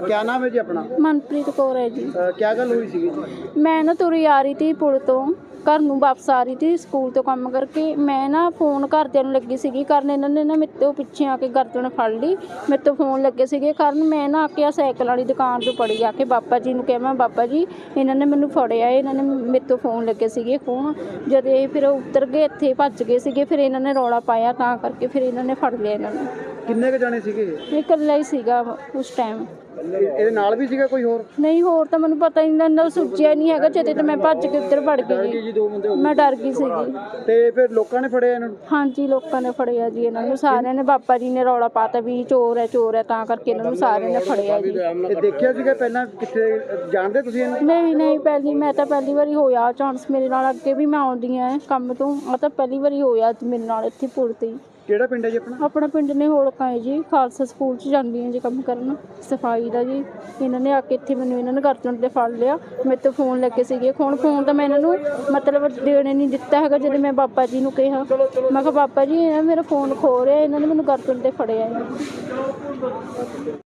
ਕਿਆ ਨਾਮ ਹੈ ਜੀ ਆਪਣਾ? ਮਨਪ੍ਰੀਤ ਕੌਰ ਹੈ ਜੀ। ਕਿਆ ਗੱਲ ਹੋਈ ਸੀਗੀ ਜੀ? ਮੈਂ ਨਾ ਤੁਰੀ ਆ ਰਹੀ ਤੀ ਪੁਲ ਤੋਂ। ਘਰ ਨੂੰ ਵਾਪਸ ਆ ਰਹੀ ਤੀ ਸਕੂਲ ਤੋਂ ਕੰਮ ਕਰਕੇ। ਮੈਂ ਨਾ ਫੋਨ ਘਰਦਿਆਂ ਨੂੰ ਲੱਗੀ ਸੀਗੀ ਕਰਨ ਇਹਨਾਂ ਨੇ ਨਾ ਮੇਰੇ ਤੋਂ ਪਿੱਛੇ ਆ ਕੇ ਗਰਦਨ ਫੜ ਲਈ। ਮੇਰੇ ਤੋਂ ਫੋਨ ਲੱਗੇ ਸੀਗੇ ਕਰਨ ਮੈਂ ਨਾ ਆ ਕੇ ਆ ਸਾਈਕਲ ਵਾਲੀ ਦੁਕਾਨ ਤੋਂ ਪੜੀ ਆ ਕੇ। ਬਾਬਾ ਜੀ ਨੂੰ ਕਿਹਾ ਮੈਂ ਬਾਬਾ ਜੀ ਇਹਨਾਂ ਨੇ ਮੈਨੂੰ ਫੜਿਆ ਇਹਨਾਂ ਨੇ ਮੇਰੇ ਤੋਂ ਫੋਨ ਲੱਗੇ ਸੀਗੇ ਫੋਨ। ਜਦ ਇਹ ਫਿਰ ਉਤਰ ਗਏ ਇੱਥੇ ਭੱਜ ਗਏ ਸੀਗੇ ਫਿਰ ਇਹਨਾਂ ਨੇ ਰੌਲਾ ਪਾਇਆ ਤਾਂ ਕਰਕੇ ਫਿਰ ਇਹਨਾਂ ਨੇ ਫੜ ਲਿਆ ਇਹਨਾਂ ਨੂੰ। ਕਿੰਨੇ ਕ ਜਾਣੇ ਸੀਗੇ? ਇਹ ਇਕੱਲਾ ਹੀ ਸੀਗਾ ਉਸ ਟਾਈਮ ਇਹਦੇ ਨਾਲ ਵੀ ਸੀਗਾ ਕੋਈ ਹੋਰ? ਨਹੀਂ ਹੋਰ ਤਾਂ ਮੈਨੂੰ ਪਤਾ ਹੀ ਨਹੀਂ ਨਾ ਸੁੱਚਿਆ ਨਹੀਂ ਹੈਗਾ ਜਦੇ ਤਾਂ ਮੈਂ ਭੱਜ ਕੇ ਉੱਧਰ ਵੜ ਗਈ। ਮੈਂ ਡਰ ਗਈ ਸੀਗੀ। ਤੇ ਫਿਰ ਲੋਕਾਂ ਨੇ ਫੜਿਆ ਇਹਨਾਂ ਨੂੰ? ਹਾਂਜੀ ਲੋਕਾਂ ਨੇ ਫੜਿਆ ਜੀ ਇਹਨਾਂ ਨੂੰ। ਸਾਰਿਆਂ ਨੇ ਬਾਬਾ ਜੀ ਨੇ ਰੌਲਾ ਪਾਤਾ ਵੀ ਚੋਰ ਹੈ ਚੋਰ ਹੈ ਤਾਂ ਕਰਕੇ ਇਹਨਾਂ ਨੂੰ ਸਾਰਿਆਂ ਨੇ ਫੜਿਆ ਜੀ। ਤੇ ਦੇਖਿਆ ਸੀਗਾ ਪਹਿਲਾਂ ਕਿੱਥੇ ਜਾਣਦੇ ਤੁਸੀਂ ਇਹਨੂੰ? ਨਹੀਂ ਨਹੀਂ ਪਹਿਲੀ ਮੈਂ ਤਾਂ ਪਹਿਲੀ ਵਾਰੀ ਹੋਇਆ ਚਾਂਸ ਮੇਰੇ ਨਾਲ। ਅੱਗੇ ਵੀ ਮੈਂ ਆਉਂਦੀ ਆ ਕੰਮ ਤੋਂ। ਆ ਤਾਂ ਪਹਿਲੀ ਵਾਰੀ ਹੋਇਆ ਮੇਰੇ ਨਾਲ ਇੱਥੇ ਪੁਲ ਤੇ। ਕਿਹੜਾ ਪਿੰਡ ਹੈ ਜੀ ਆਪਣਾ? ਆਪਣਾ ਪਿੰਡ ਨੇ ਹੋਲਕਾ ਹੈ ਜੀ, ਖਾਲਸਾ ਸਕੂਲ ਚ ਜਾਂਦੀ ਹਾਂ ਜੀ ਕੰਮ ਕਰਨ। ਸਫ਼ਾਈ ਦਾ ਜੀ, ਇਹਨਾਂ ਨੇ ਆ ਕੇ ਇੱਥੇ ਮੈਨੂੰ ਇਹਨਾਂ ਨੇ ਗਰਦਨ ਤੇ ਫੜ ਲਿਆ। ਮੇਰੇ ਤੋਂ ਫੋਨ ਲੈ ਕੇ ਸੀਗੇ। ਹੁਣ ਫੋਨ ਤਾਂ ਮੈਂ ਇਹਨਾਂ ਨੂੰ ਮਤਲਬ ਦੇਣੇ ਨਹੀਂ ਦਿੱਤਾ ਹੈਗਾ, ਜਦੋਂ ਮੈਂ ਬਾਬਾ ਜੀ ਨੂੰ ਕਿਹਾ। ਮੈਂ ਕਿਹਾ, ਬਾਬਾ ਜੀ, ਇਹ ਮੇਰਾ ਫੋਨ ਖੋ ਰਿਹਾ, ਇਹਨਾਂ ਨੇ ਮੈਨੂੰ ਗਰਦਨ ਤੇ ਫੜਿਆ ਹੈ।